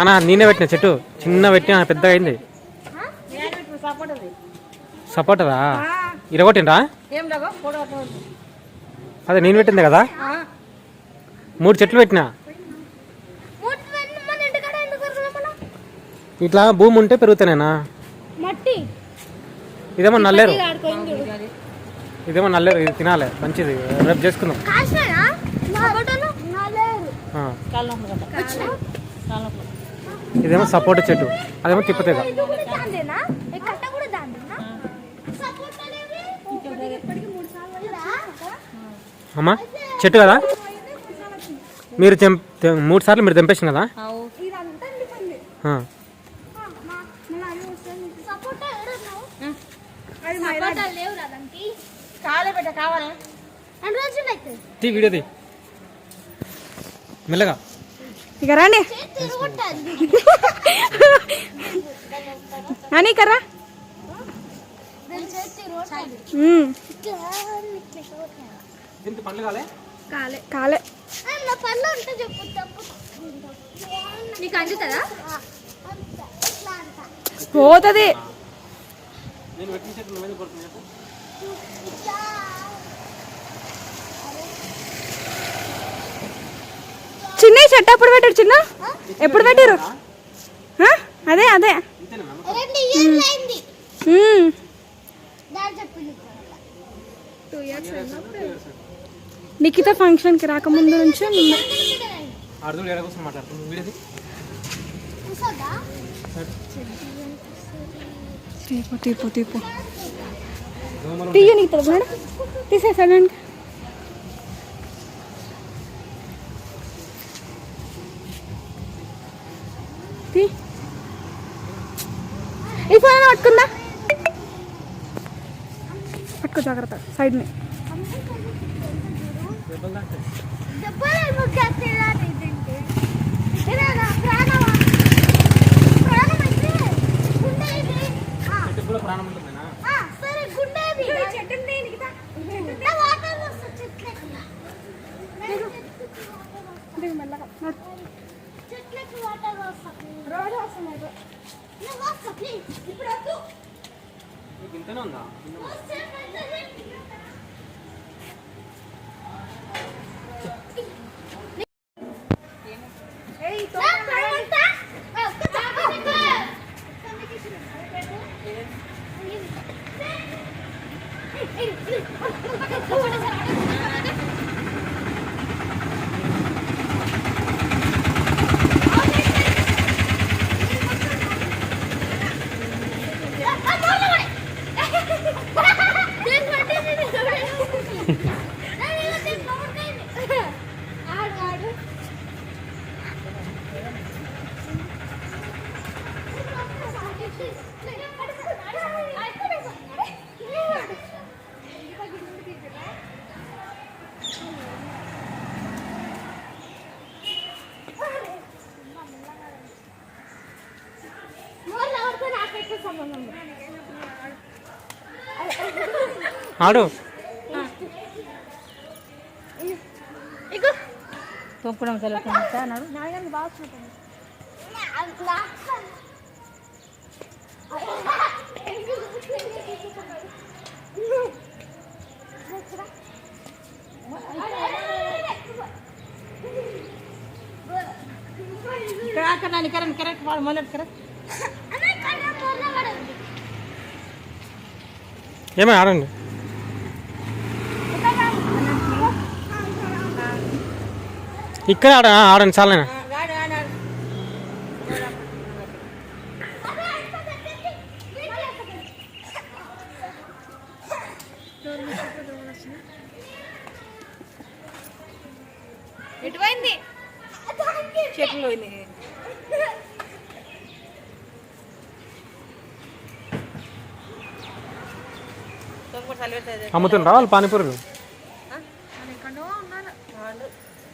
అన్నా నేనే పెట్టిన చెట్టు. చిన్న పెట్టిన పెద్దగా అయింది. సపోర్టదా ఇరగొట్టిండ్రా? అదే నేను పెట్టింది కదా? మూడు చెట్లు పెట్టినా. ఇట్లా భూమి ఉంటే పెరుగుతానేనా? మట్టి. ఇదేమో నల్లేరు. ఇదేమో నల్లేరు ఇది తినాలి. మంచిది రేపు చేసుకుందాం. కాసినాయా? ఇదేమో సపోటా చెట్టు అదేమో తిప్పతేగ. సపోర్ట్ సార్లు అమ్మా చెట్టు కదా? మీరు మూడు సార్లు మీరు తెంపేసిన కదా. సపోర్ట్ సపోర్ట్ మెల్లగా. ఇక రండి అని కర్రా ఉమ్, దీనికి పండ్లు కాలే? కాలే. కాలే. నా పనులు ఉంటే చెప్పు తప్పు నీకు అందుతుందా పోతుంది నేను పెట్టిన చెట్టు ఎప్పుడు పెట్టారు చిన్న? ఎప్పుడు పెట్టారు? అదే అదే. నిఖిత ఫంక్షన్కి రాకముందు నుంచి. తీపో తీపో తీపో. తీయ నీకు మేడం. తీసేసాడు ఈ ఫోన్ పట్టుకుందా? పట్టుకో జాగ్రత్త సైడ్ని వస్తుంది రోజు నీకు ఇంతనే ఉందా వస్తే పెద్దది. ఆడు ఆడు ఆడు తొక్కుడం చల్లుకుంటా అన్నాడు. అక్కడ నన్ను కరెంట్ కరెక్ట్ వాడు మొదలెట్టు కరెక్ట్ ఏమై ఆడండి ఇక్కడ ఆడ ఆడండి చాలేనా. చెట్లు చల్లి అమ్ముతుండ్రా వాళ్ళు పానీపూరి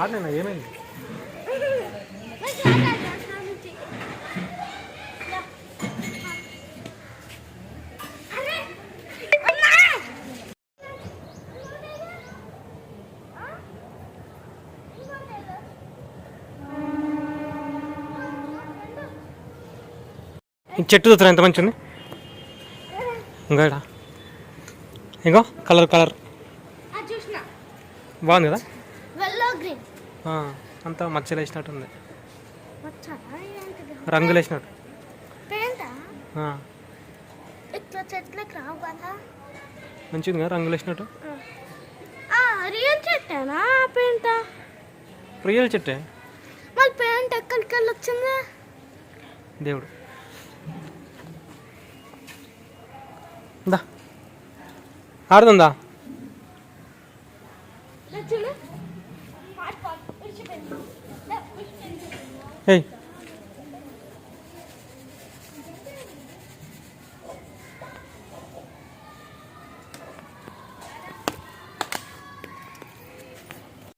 ఆడినా ఏమైంది అరే అన్నా ఈ చెట్టు చూస్తున్నా ఎంత మంచి ఉంది? ఇంకా ఈడ. ఇంకో? Colour colour. బాగుంది కదా? అంతా మచ్చలు వేసినట్టు ఉంది. రంగులు వేసినట్టు. రావు కదా? రంగులు వేసినట్టు? రియల్ చెట్టేనా పెయింట? రియల్ చెట్టే? పెయింట్ ఎక్కడికి వెళ్ళి వచ్చింది? దేవుడు. ಆರ್ದಂದ ಏಯ್